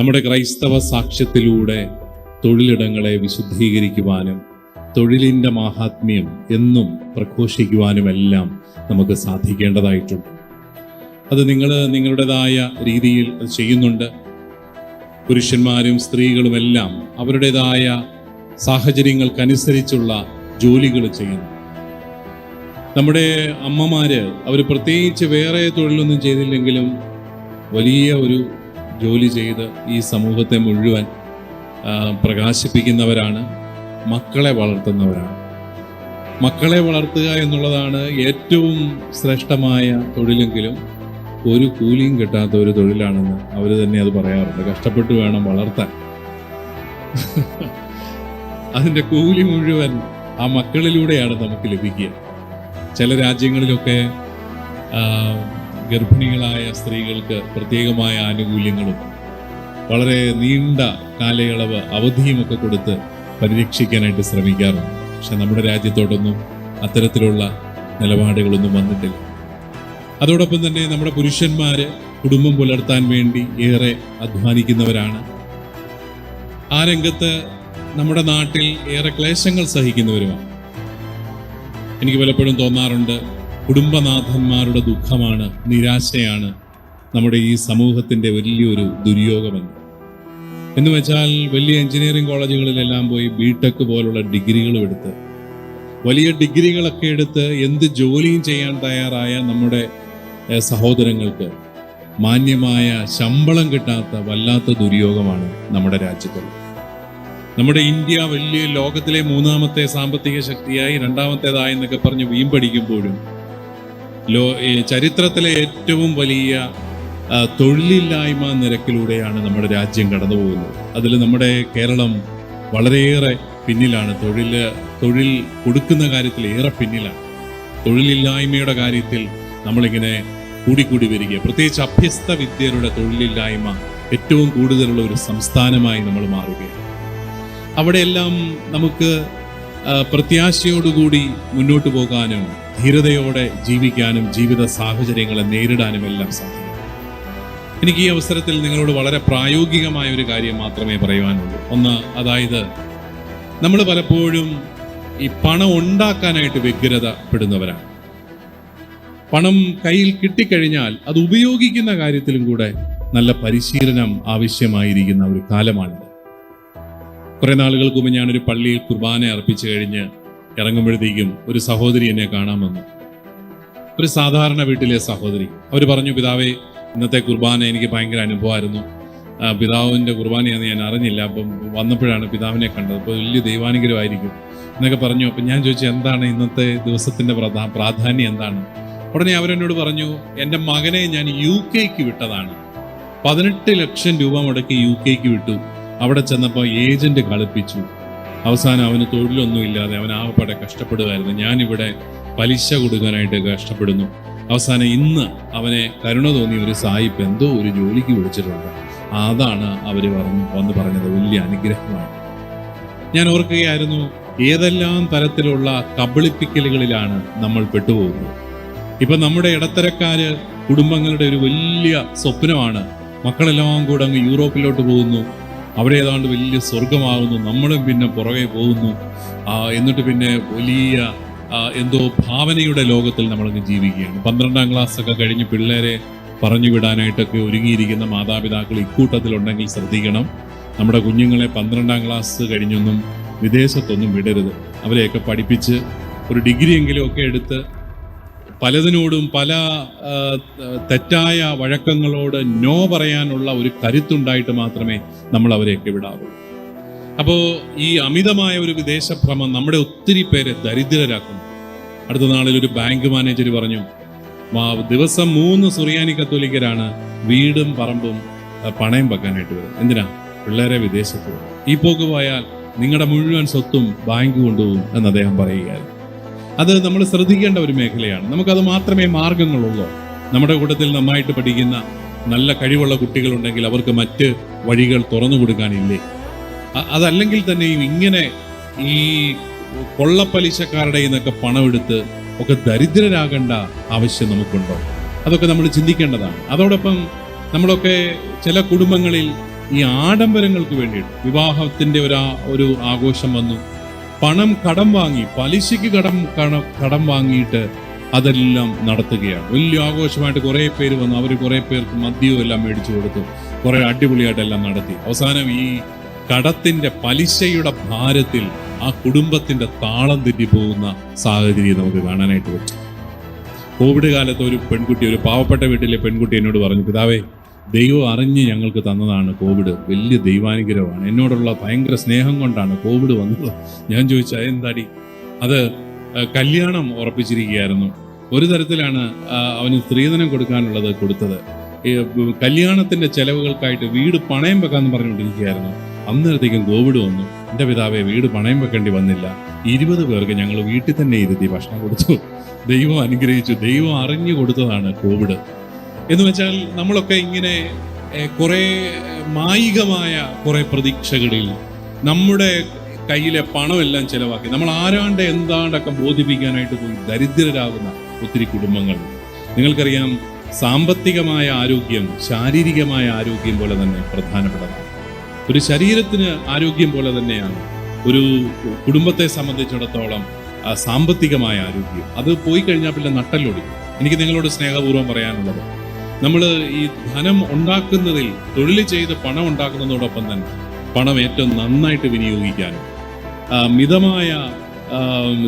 നമ്മുടെ ക്രൈസ്തവ സാക്ഷ്യത്തിലൂടെ തൊഴിലിടങ്ങളെ വിശുദ്ധീകരിക്കുവാനും തൊഴിലിന്റെ മാഹാത്മ്യം എന്നും പ്രഘോഷിക്കുവാനുമെല്ലാം നമുക്ക് സാധിക്കേണ്ടതായിട്ടുണ്ട്. അത് നിങ്ങൾ നിങ്ങളുടേതായ രീതിയിൽ അത് ചെയ്യുന്നുണ്ട്. പുരുഷന്മാരും സ്ത്രീകളുമെല്ലാം അവരുടേതായ സാഹചര്യങ്ങൾക്കനുസരിച്ചുള്ള ജോലികൾ ചെയ്യുന്നു. നമ്മുടെ അമ്മമാര് അവർ പ്രത്യേകിച്ച് വേറെ തൊഴിലൊന്നും ചെയ്തില്ലെങ്കിലും വലിയ ഒരു ജോലി ചെയ്ത് ഈ സമൂഹത്തെ മുഴുവൻ പ്രകാശിപ്പിക്കുന്നവരാണ് മക്കളെ വളർത്തുന്നവരാണ്. മക്കളെ വളർത്തുക എന്നുള്ളതാണ് ഏറ്റവും ശ്രേഷ്ഠമായ തൊഴിലെങ്കിലും ഒരു കൂലിയും കിട്ടാത്ത ഒരു തൊഴിലാണെന്ന് അവർ തന്നെ അത് പറയാറുണ്ട്. കഷ്ടപ്പെട്ട് വേണം വളർത്താൻ. അതിന്റെ കൂലി മുഴുവൻ ആ മക്കളിലൂടെയാണ് നമുക്ക് ലഭിക്കുക. ചില രാജ്യങ്ങളിലൊക്കെ ഗർഭിണികളായ സ്ത്രീകൾക്ക് പ്രത്യേകമായ ആനുകൂല്യങ്ങളും വളരെ നീണ്ട കാലയളവ് അവധിയുമൊക്കെ കൊടുത്ത് പരിരക്ഷിക്കാനായിട്ട് ശ്രമിക്കാറുണ്ട്. പക്ഷെ നമ്മുടെ രാജ്യത്തോടൊന്നും അത്തരത്തിലുള്ള നിലപാടുകളൊന്നും വന്നിട്ടില്ല. അതോടൊപ്പം തന്നെ നമ്മുടെ പുരുഷന്മാർ കുടുംബം പുലർത്താൻ വേണ്ടി ഏറെ അധ്വാനിക്കുന്നവരാണ്. ആ രംഗത്ത് നമ്മുടെ നാട്ടിൽ ഏറെ ക്ലേശങ്ങൾ സഹിക്കുന്നവരുമാണ്. എനിക്ക് പലപ്പോഴും തോന്നാറുണ്ട് കുടുംബനാഥന്മാരുടെ ദുഃഖമാണ് നിരാശയാണ് നമ്മുടെ ഈ സമൂഹത്തിന്റെ വലിയൊരു ദുര്യോഗമെന്ന്. എന്ന് വെച്ചാൽ വലിയ എഞ്ചിനീയറിംഗ് കോളേജുകളിലെല്ലാം പോയി ബിടെക് പോലുള്ള ഡിഗ്രികളും എടുത്ത് വലിയ ഡിഗ്രികളൊക്കെ എടുത്ത് എന്ത് ജോലിയും ചെയ്യാൻ തയ്യാറായ നമ്മുടെ സഹോദരങ്ങൾക്ക് മാന്യമായ ശമ്പളം കിട്ടാത്ത വല്ലാത്ത ദുര്യോഗമാണ് നമ്മുടെ രാജ്യത്തുള്ളത് നമ്മുടെ ഇന്ത്യ വലിയ ലോകത്തിലെ മൂന്നാമത്തെ സാമ്പത്തിക ശക്തിയായി രണ്ടാമത്തേതായി എന്നൊക്കെ പറഞ്ഞ് വീമ്പടിക്കുമ്പോഴും ലോ ചരിത്രത്തിലെ ഏറ്റവും വലിയ തൊഴിലില്ലായ്മ നിരക്കിലൂടെയാണ് നമ്മുടെ രാജ്യം കടന്നു പോകുന്നത് അതിൽ നമ്മുടെ കേരളം വളരെയേറെ പിന്നിലാണ്. തൊഴിൽ തൊഴിൽ കൊടുക്കുന്ന കാര്യത്തിൽ ഏറെ പിന്നിലാണ്. തൊഴിലില്ലായ്മയുടെ കാര്യത്തിൽ നമ്മളിങ്ങനെ കൂടിക്കൂടി വരിക പ്രത്യേകിച്ച് അഭ്യസ്ത വിദ്യരുടെ തൊഴിലില്ലായ്മ ഏറ്റവും കൂടുതലുള്ള ഒരു സംസ്ഥാനമായി നമ്മൾ മാറുകയാണ്. അവിടെയെല്ലാം നമുക്ക് പ്രത്യാശയോടുകൂടി മുന്നോട്ട് പോകാനും ധീരതയോടെ ജീവിക്കാനും ജീവിത സാഹചര്യങ്ങളെ നേരിടാനും എല്ലാം സാധിക്കും. എനിക്ക് ഈ അവസരത്തിൽ നിങ്ങളോട് വളരെ പ്രായോഗികമായ ഒരു കാര്യം മാത്രമേ പറയുവാനുള്ളൂ. ഒന്ന് അതായത് നമ്മൾ പലപ്പോഴും ഈ പണം ഉണ്ടാക്കാനായിട്ട് വ്യഗ്രതപ്പെടുന്നവരാണ്. പണം കയ്യിൽ കിട്ടിക്കഴിഞ്ഞാൽ അത് ഉപയോഗിക്കുന്ന കാര്യത്തിലും കൂടെ നല്ല പരിശീലനം ആവശ്യമായിരിക്കുന്ന ഒരു കാലമാണിത്. കുറെ നാളുകൾക്ക് മുമ്പ് ഞാനൊരു പള്ളിയിൽ കുർബാന അർപ്പിച്ചു കഴിഞ്ഞ് ഇറങ്ങുമ്പോഴത്തേക്കും ഒരു സഹോദരി എന്നെ കാണാൻ വന്നു. ഒരു സാധാരണ വീട്ടിലെ സഹോദരി. അവർ പറഞ്ഞു പിതാവേ ഇന്നത്തെ കുർബാന എനിക്ക് ഭയങ്കര അനുഭവമായിരുന്നു. പിതാവിന്റെ കുർബാനയാണെന്ന് ഞാൻ അറിഞ്ഞില്ല. അപ്പം വന്നപ്പോഴാണ് പിതാവിനെ കണ്ടത്. അപ്പോൾ വലിയ ദൈവാനുഗ്രഹമായിരിക്കും. എന്നൊക്കെ പറഞ്ഞു. അപ്പം ഞാൻ ചോദിച്ചു എന്താണ് ഇന്നത്തെ ദിവസത്തിന്റെ പ്രധാ പ്രാധാന്യം എന്താണ്? ഉടനെ അവരെന്നോട് പറഞ്ഞു എന്റെ മകനെ ഞാൻ യു കെക്ക് വിട്ടതാണ്. പതിനെട്ട് ലക്ഷം രൂപ മുടക്കി യു കെക്ക് വിട്ടു. അവിടെ ചെന്നപ്പോൾ ഏജന്റ് കളിപ്പിച്ചു. അവസാനം അവന് തൊഴിലൊന്നും ഇല്ലാതെ അവൻ ആവപ്പാടെ കഷ്ടപ്പെടുകയായിരുന്നു. ഞാനിവിടെ പലിശ കൊടുക്കാനായിട്ട് കഷ്ടപ്പെടുന്നു. അവസാനം ഇന്ന് അവനെ കരുണ തോന്നിയ ഒരു സായിപ്പ് എന്തോ ഒരു ജോലിക്ക് വിളിച്ചിട്ടുണ്ട്. അതാണ് അവർ പറഞ്ഞു വന്ന് പറഞ്ഞത്. വലിയ അനുഗ്രഹമാണ് ഞാൻ ഓർക്കുകയായിരുന്നു ഏതെല്ലാം തരത്തിലുള്ള കബളിപ്പിക്കലുകളിലാണ് നമ്മൾ പെട്ടുപോകുന്നത്. ഇപ്പൊ നമ്മുടെ ഇടത്തരക്കാര് കുടുംബങ്ങളുടെ ഒരു വലിയ സ്വപ്നമാണ്. മക്കളെല്ലാം കൂടെ അങ്ങ് യൂറോപ്പിലോട്ട് പോകുന്നു. അവിടെ ഏതാണ്ട് വലിയ സ്വർഗമാകുന്നു നമ്മളും പിന്നെ പുറകെ പോകുന്നു. എന്നിട്ട് പിന്നെ വലിയ എന്തോ ഭാവനയുടെ ലോകത്തിൽ നമ്മളങ്ങ് ജീവിക്കുകയാണ്. പന്ത്രണ്ടാം ക്ലാസ് ഒക്കെ കഴിഞ്ഞ് പിള്ളേരെ പറഞ്ഞു വിടാനായിട്ടൊക്കെ ഒരുങ്ങിയിരിക്കുന്ന മാതാപിതാക്കൾ ഇക്കൂട്ടത്തിലുണ്ടെങ്കിൽ ശ്രദ്ധിക്കണം. നമ്മുടെ കുഞ്ഞുങ്ങളെ പന്ത്രണ്ടാം ക്ലാസ് കഴിഞ്ഞൊന്നും വിദേശത്തൊന്നും വിടരുത്. അവരെയൊക്കെ പഠിപ്പിച്ച് ഒരു ഡിഗ്രി എങ്കിലും ഒക്കെ എടുത്ത് പലതിനോടും പല തെറ്റായ വഴക്കങ്ങളോട് നോ പറയാനുള്ള ഒരു കരുത്തുണ്ടായിട്ട് മാത്രമേ നമ്മൾ അവരെയൊക്കെ വിടാവുള്ളൂ അപ്പോൾ ഈ അമിതമായ ഒരു വിദേശഭ്രമം നമ്മുടെ ഒത്തിരി പേരെ ദരിദ്രരാക്കുന്നു. അടുത്ത നാളിൽ ഒരു ബാങ്ക് മാനേജർ പറഞ്ഞു "വാ- ദിവസം മൂന്ന് സുറിയാനി കത്തോലിക്കരാണ് വീടും പറമ്പും പണയം വെക്കാനായിട്ട് വരും എന്തിനാ? പിള്ളേരെ വിദേശത്ത്. ഈ പോക്ക് പോയാൽ നിങ്ങളുടെ മുഴുവൻ സ്വത്തും ബാങ്ക് കൊണ്ടുപോകും എന്ന് അദ്ദേഹം പറയുകയായിരുന്നു. അത് നമ്മൾ ശ്രദ്ധിക്കേണ്ട ഒരു മേഖലയാണ്. നമുക്കത് മാത്രമേ മാർഗങ്ങളുള്ളൂ. നമ്മുടെ കൂട്ടത്തിൽ നന്നായിട്ട് പഠിക്കുന്ന നല്ല കഴിവുള്ള കുട്ടികളുണ്ടെങ്കിൽ അവർക്ക് മറ്റ് വഴികൾ തുറന്നു കൊടുക്കാനില്ലേ? അതല്ലെങ്കിൽ തന്നെയും ഇങ്ങനെ ഈ കൊള്ളപ്പലിശക്കാരുടെ നിന്നൊക്കെ പണമെടുത്ത് ഒക്കെ ദരിദ്രരാകേണ്ട ആവശ്യം നമുക്കുണ്ടോ? അതൊക്കെ നമ്മൾ ചിന്തിക്കേണ്ടതാണ്. അതോടൊപ്പം നമ്മളൊക്കെ ചില കുടുംബങ്ങളിൽ ഈ ആഡംബരങ്ങൾക്ക് വേണ്ടിയിട്ട് വിവാഹത്തിന്റെ ഒരു ഒരു ആഘോഷം വന്നു. പണം കടം വാങ്ങി പലിശയ്ക്ക് കടം കടം വാങ്ങിയിട്ട് അതെല്ലാം നടത്തുകയാണ്. വലിയ ആഘോഷമായിട്ട് കുറേ പേര് വന്നു. അവർ കുറേ പേർക്ക് മദ്യവും എല്ലാം മേടിച്ചു കൊടുത്തു. കുറേ അടിപൊളിയായിട്ടെല്ലാം നടത്തി. അവസാനം ഈ കടത്തിന്റെ പലിശയുടെ ഭാരത്തിൽ ആ കുടുംബത്തിന്റെ താളം തെറ്റി പോകുന്ന സാഹചര്യം നമുക്ക് കാണാനായിട്ട് പറ്റും. കോവിഡ് കാലത്ത് ഒരു പെൺകുട്ടി ഒരു പാവപ്പെട്ട വീട്ടിലെ പെൺകുട്ടി എന്നോട് പറഞ്ഞു പിതാവേ ദൈവം അറിഞ്ഞ് ഞങ്ങൾക്ക് തന്നതാണ് കോവിഡ്. വലിയ ദൈവാനുഗ്രഹമാണ്. എന്നോടുള്ള ഭയങ്കര സ്നേഹം കൊണ്ടാണ് കോവിഡ് വന്നത്. ഞാൻ ചോദിച്ച അതെന്താടി അത് കല്യാണം ഉറപ്പിച്ചിരിക്കുകയായിരുന്നു. ഒരു തരത്തിലാണ് അവന് സ്ത്രീധനം കൊടുക്കാനുള്ളത് കൊടുത്തത്. കല്യാണത്തിന്റെ ചെലവുകൾക്കായിട്ട് വീട് പണയം വെക്കാന്ന് പറഞ്ഞുകൊണ്ടിരിക്കുകയായിരുന്നു. അന്നേരത്തേക്കും കോവിഡ് വന്നു. എന്റെ പിതാവെ വീട് പണയം വെക്കേണ്ടി വന്നില്ല. ഇരുപത് പേർക്ക് ഞങ്ങൾ വീട്ടിൽ തന്നെ ഇരുത്തി ഭക്ഷണം കൊടുത്തു. ദൈവം അനുഗ്രഹിച്ചു. ദൈവം അറിഞ്ഞു കൊടുത്തതാണ് കോവിഡ്. എന്ന് വെച്ചാൽ നമ്മളൊക്കെ ഇങ്ങനെ കുറെ മായികമായ കുറേ പ്രതീക്ഷകളിൽ നമ്മുടെ കയ്യിലെ പണമെല്ലാം ചിലവാക്കി. നമ്മൾ ആരാണ്ട് എന്താണ്ടൊക്കെ ബോധിപ്പിക്കാനായിട്ട് പോയി ദരിദ്രരാകുന്ന ഒത്തിരി കുടുംബങ്ങൾ. നിങ്ങൾക്കറിയാം സാമ്പത്തികമായ ആരോഗ്യം ശാരീരികമായ ആരോഗ്യം പോലെ തന്നെ പ്രധാനപ്പെട്ടതാണ്. ഒരു ശരീരത്തിന് ആരോഗ്യം പോലെ തന്നെയാണ്. ഒരു കുടുംബത്തെ സംബന്ധിച്ചിടത്തോളം സാമ്പത്തികമായ ആരോഗ്യം. അത് പോയി കഴിഞ്ഞാൽ പിന്നെ നട്ടല്ലൊടി എനിക്ക് നിങ്ങളോട് സ്നേഹപൂർവം പറയാനുള്ളത് നമ്മൾ ഈ ധനം ഉണ്ടാക്കുന്നതിൽ തൊഴിൽ ചെയ്ത് പണം ഉണ്ടാക്കുന്നതോടൊപ്പം തന്നെ പണം ഏറ്റവും നന്നായിട്ട് വിനിയോഗിക്കാനും മിതമായ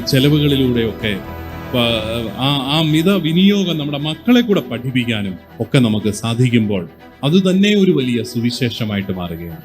ചെലവുകളിലൂടെയൊക്കെ ആ ആ മിത വിനിയോഗം നമ്മുടെ മക്കളെ കൂടെ പഠിപ്പിക്കാനും ഒക്കെ നമുക്ക് സാധിക്കുമ്പോൾ അതുതന്നെ ഒരു വലിയ സുവിശേഷമായിട്ട് മാറുകയാണ്.